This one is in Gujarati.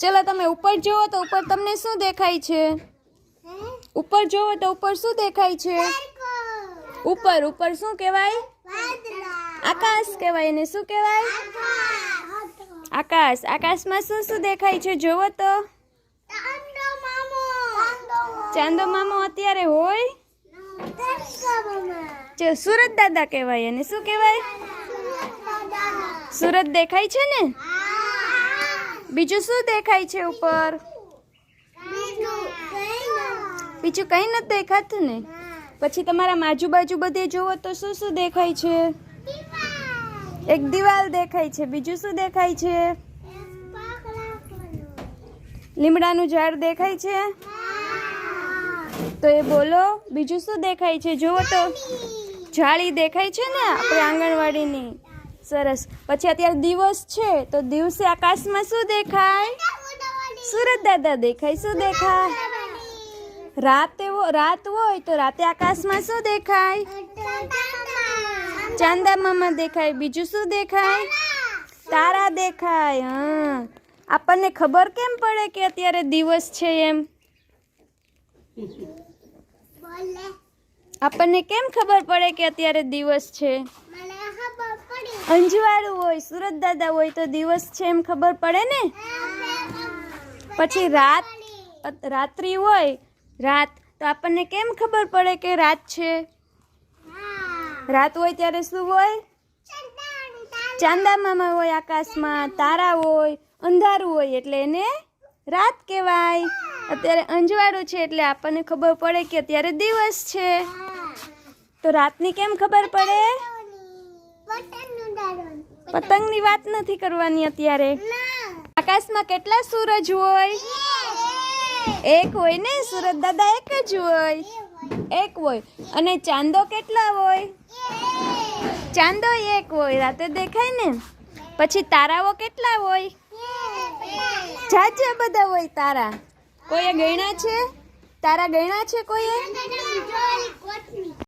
ચલો તમે ઉપર જુઓ તો ઉપર તમને શું દેખાય છે? ઉપર જુઓ તો ઉપર શું દેખાય છે? ઉપર ઉપર શું કહેવાય? આકાશ કહેવાય એને શું કહેવાય? આકાશ. આકાશમાં શું શું દેખાય છે જોવો તો. ચાંદો મામો અત્યારે હોય? જે સુરત દાદા કહેવાય એને શું કહેવાય? સુરત દેખાય છે ને? બીજું શું દેખાય છે ઉપર? બીજું કંઈ નથી દેખાતું ને? પછી તમારા આજુબાજુ બધે જુઓ તો શું શું દેખાય છે? એક દિવાલ દેખાય છે, બીજું શું દેખાય છે? લીમડાનું ઝાડ દેખાય છે? તો એ બોલો, બીજું શું દેખાય છે? જુઓ તો. જાળી દેખાય છે ને આપણે આંગણવાડીની? સરસ. પછી અત્યારે દિવસ છે તો દિવસે આકાશમાં શું દેખાય? સુરત દાદા દેખાય. શું દેખાય? રાતે હો- રાત હોય તો રાતે આકાશમાં શું દેખાય? ચાંદા મામા દેખાય. બીજું શું દેખાય? તારા દેખાય હા. આપણને ખબર કેમ પડે કે અત્યારે દિવસ છે એમ? આપણને કેમ ખબર પડે કે અત્યારે દિવસ છે? અંજવાળું હોય, સુરત દાદા હોય તો દિવસ છે એમ ખબર પડે ને? પછી રાત, રાત્રિ હોય, રાત, તો આપણને કેમ ખબર પડે કે રાત છે? રાત હોય ત્યારે શું હોય? ચાંદા મામા હોય આકાશમાં, તારા હોય, અંધારું હોય એટલે એને રાત કહેવાય. અત્યારે અંજવાળું છે એટલે આપણને ખબર પડે કે અત્યારે દિવસ છે. તો રાતની કેમ ખબર પડે? પતંગની વાત નથી કરવાની અત્યારે. આકાશમાં કેટલા સૂરજ હોય? એક. હોય ને? સુરજ દાદા એક જ હોય. એક હોય. અને ચાંદો કેટલા હોય? ચાંદો એક હોય. રાતે દેખાય ને? પછી તારાઓ કેટલા હોય? જાજે બધા હોય તારા. કોઈએ ગણ્યા છે? તારા ગણ્યા છે કોઈએ?